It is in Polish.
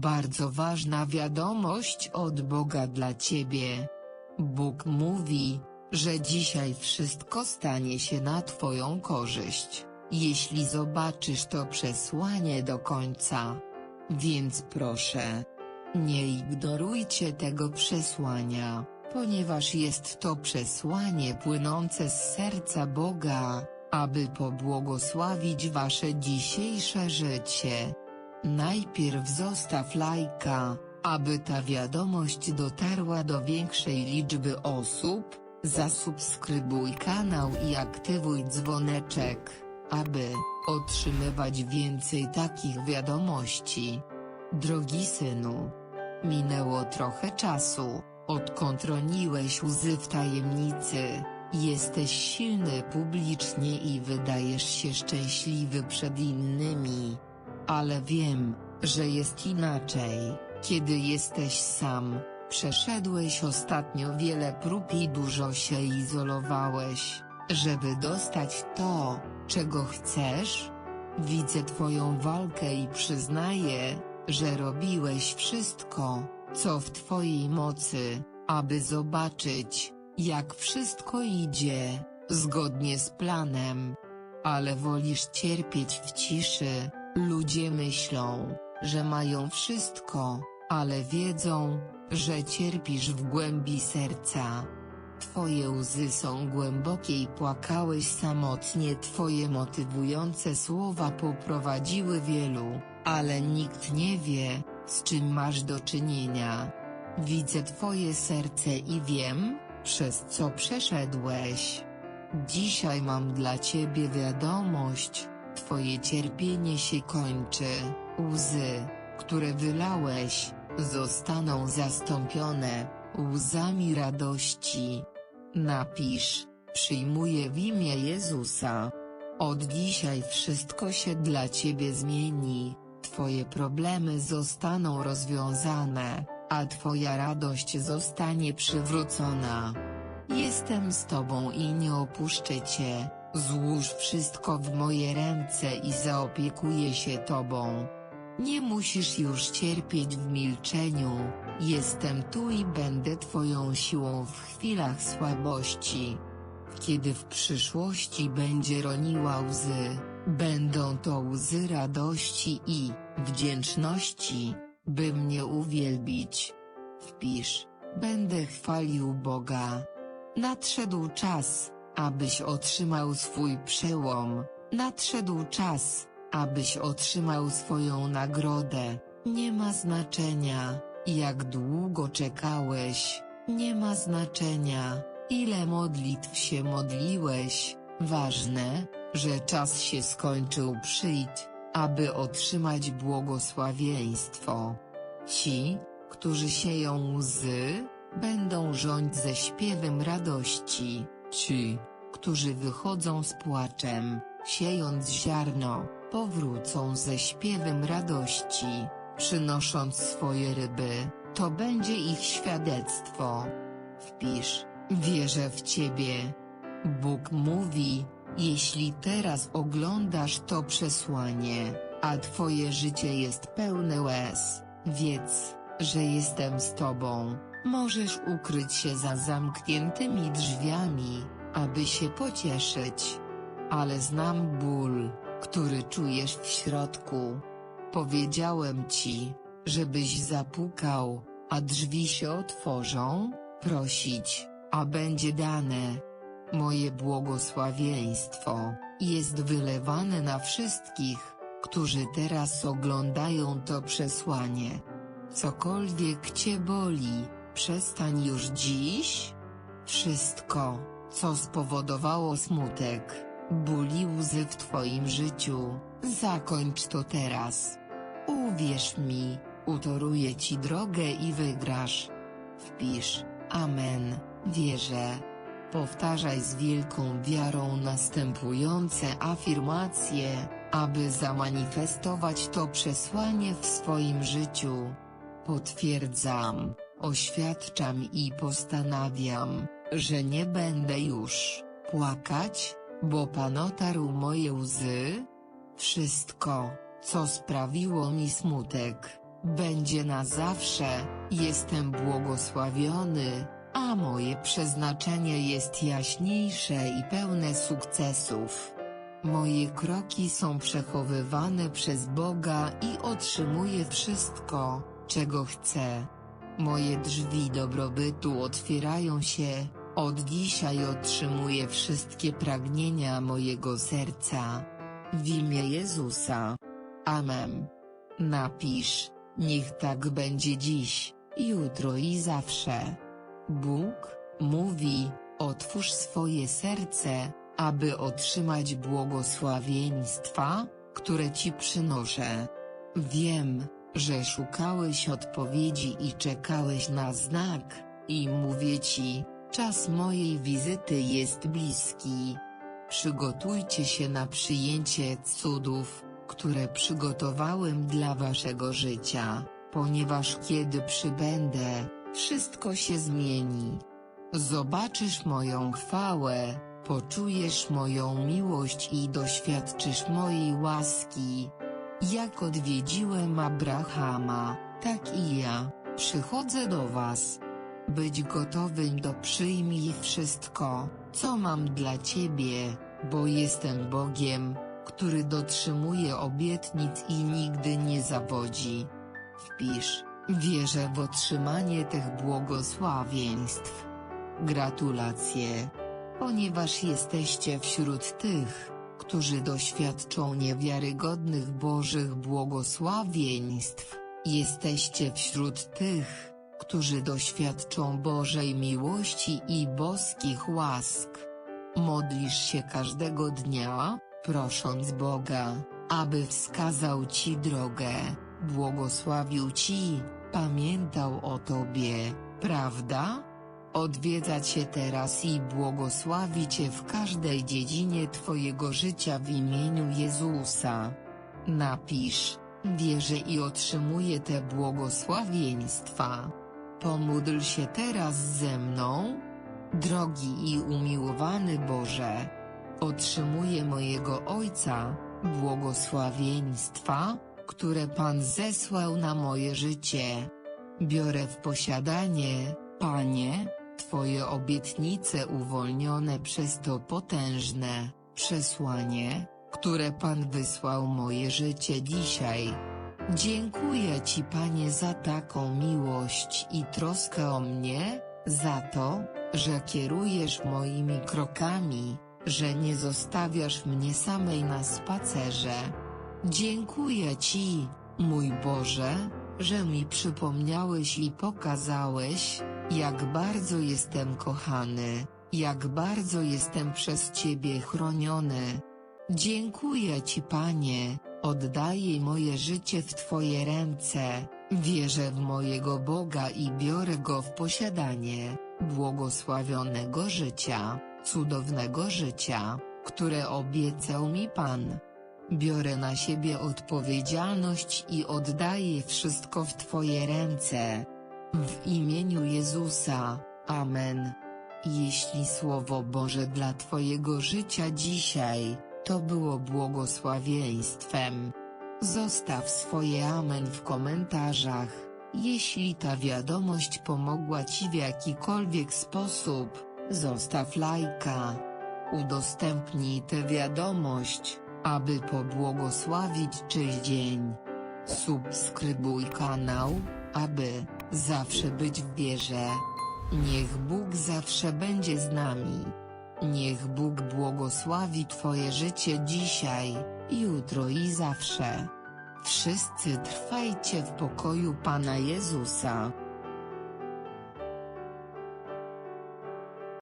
bardzo ważna wiadomość od Boga dla ciebie. Bóg mówi, że dzisiaj wszystko stanie się na twoją korzyść, jeśli zobaczysz to przesłanie do końca. Więc proszę, nie ignorujcie tego przesłania, ponieważ jest to przesłanie płynące z serca Boga, aby pobłogosławić wasze dzisiejsze życie. Najpierw zostaw lajka, aby ta wiadomość dotarła do większej liczby osób, zasubskrybuj kanał i aktywuj dzwoneczek, aby otrzymywać więcej takich wiadomości. Drogi synu, minęło trochę czasu, odkąd roniłeś łzy w tajemnicy, jesteś silny publicznie i wydajesz się szczęśliwy przed innymi. Ale wiem, że jest inaczej, kiedy jesteś sam, przeszedłeś ostatnio wiele prób i dużo się izolowałeś, żeby dostać to, czego chcesz? Widzę twoją walkę i przyznaję, że robiłeś wszystko, co w twojej mocy, aby zobaczyć, jak wszystko idzie, zgodnie z planem. Ale wolisz cierpieć w ciszy, ludzie myślą, że mają wszystko, ale wiedzą, że cierpisz w głębi serca. Twoje łzy są głębokie i płakałeś samotnie Twoje motywujące słowa poprowadziły wielu, ale nikt nie wie, z czym masz do czynienia. Widzę Twoje serce i wiem, przez co przeszedłeś. Dzisiaj mam dla Ciebie wiadomość, Twoje cierpienie się kończy, łzy, które wylałeś, zostaną zastąpione, łzami radości. Napisz, przyjmuję w imię Jezusa. Od dzisiaj wszystko się dla Ciebie zmieni, Twoje problemy zostaną rozwiązane, a Twoja radość zostanie przywrócona. Jestem z Tobą i nie opuszczę Cię, złóż wszystko w moje ręce i zaopiekuję się Tobą. Nie musisz już cierpieć w milczeniu, jestem tu i będę Twoją siłą w chwilach słabości. Kiedy w przyszłości będzie roniła łzy, będą to łzy radości i wdzięczności, by mnie uwielbić. Wpisz, będę chwalił Boga. Nadszedł czas, abyś otrzymał swój przełom, nadszedł czas, abyś otrzymał swoją nagrodę. Nie ma znaczenia, jak długo czekałeś, nie ma znaczenia, ile modlitw się modliłeś, ważne, że czas się skończył przyjdź, aby otrzymać błogosławieństwo. Ci, którzy sieją łzy, będą rządź ze śpiewem radości, ci, którzy wychodzą z płaczem, siejąc ziarno, powrócą ze śpiewem radości, przynosząc swoje ryby, to będzie ich świadectwo. Wpisz, wierzę w Ciebie. Bóg mówi, jeśli teraz oglądasz to przesłanie, a Twoje życie jest pełne łez, wiedz, że jestem z Tobą. Możesz ukryć się za zamkniętymi drzwiami, aby się pocieszyć. Ale znam ból, który czujesz w środku. Powiedziałem ci, żebyś zapukał, a drzwi się otworzą, prosić, a będzie dane. Moje błogosławieństwo jest wylewane na wszystkich, którzy teraz oglądają to przesłanie. Cokolwiek cię boli, przestań już dziś. Wszystko, co spowodowało smutek, ból i łzy w twoim życiu, zakończ to teraz. Uwierz mi, utoruję ci drogę i wygrasz. Wpisz, Amen, wierzę. Powtarzaj z wielką wiarą następujące afirmacje, aby zamanifestować to przesłanie w swoim życiu. Potwierdzam, oświadczam i postanawiam, że nie będę już płakać, bo Pan otarł moje łzy. Wszystko, co sprawiło mi smutek, będzie na zawsze, jestem błogosławiony, a moje przeznaczenie jest jaśniejsze i pełne sukcesów. Moje kroki są przechowywane przez Boga i otrzymuję wszystko, czego chcę. Moje drzwi dobrobytu otwierają się, od dzisiaj otrzymuję wszystkie pragnienia mojego serca. W imię Jezusa. Amen. Napisz, niech tak będzie dziś, jutro i zawsze. Bóg mówi: Otwórz swoje serce, aby otrzymać błogosławieństwa, które ci przynoszę. Wiem, że szukałeś odpowiedzi i czekałeś na znak, i mówię ci: czas mojej wizyty jest bliski. Przygotujcie się na przyjęcie cudów, które przygotowałem dla waszego życia, ponieważ kiedy przybędę, wszystko się zmieni. Zobaczysz moją chwałę, poczujesz moją miłość i doświadczysz mojej łaski. Jak odwiedziłem Abrahama, tak i ja, przychodzę do was. Być gotowym do przyjmij wszystko, co mam dla ciebie, bo jestem Bogiem, który dotrzymuje obietnic i nigdy nie zawodzi. Wpisz, wierzę w otrzymanie tych błogosławieństw. Gratulacje! Ponieważ jesteście wśród tych, którzy doświadczą niewiarygodnych Bożych błogosławieństw, jesteście wśród tych, którzy doświadczą Bożej miłości i boskich łask. Modlisz się każdego dnia, prosząc Boga, aby wskazał Ci drogę, błogosławił Ci, pamiętał o Tobie, prawda? Odwiedza Cię teraz i błogosławi Cię w każdej dziedzinie Twojego życia w imieniu Jezusa. Napisz, wierzę i otrzymuję te błogosławieństwa. Pomódl się teraz ze mną. Drogi i umiłowany Boże, otrzymuję mojego Ojca, błogosławieństwa, które Pan zesłał na moje życie. Biorę w posiadanie, Panie, Twoje obietnice uwolnione przez to potężne przesłanie, które Pan wysłał moje życie dzisiaj. Dziękuję Ci Panie za taką miłość i troskę o mnie, za to, że kierujesz moimi krokami, że nie zostawiasz mnie samej na spacerze. Dziękuję Ci, mój Boże, że mi przypomniałeś i pokazałeś, jak bardzo jestem kochany, jak bardzo jestem przez Ciebie chroniony. Dziękuję Ci Panie, oddaję moje życie w Twoje ręce, wierzę w mojego Boga i biorę Go w posiadanie, błogosławionego życia, cudownego życia, które obiecał mi Pan. Biorę na siebie odpowiedzialność i oddaję wszystko w Twoje ręce. W imieniu Jezusa, Amen. Jeśli Słowo Boże dla Twojego życia dzisiaj, to było błogosławieństwem. Zostaw swoje Amen w komentarzach, jeśli ta wiadomość pomogła Ci w jakikolwiek sposób, zostaw lajka. Udostępnij tę wiadomość, aby pobłogosławić czyjś dzień. Subskrybuj kanał, aby zawsze być w wierze. Niech Bóg zawsze będzie z nami. Niech Bóg błogosławi Twoje życie dzisiaj, jutro i zawsze. Wszyscy trwajcie w pokoju Pana Jezusa.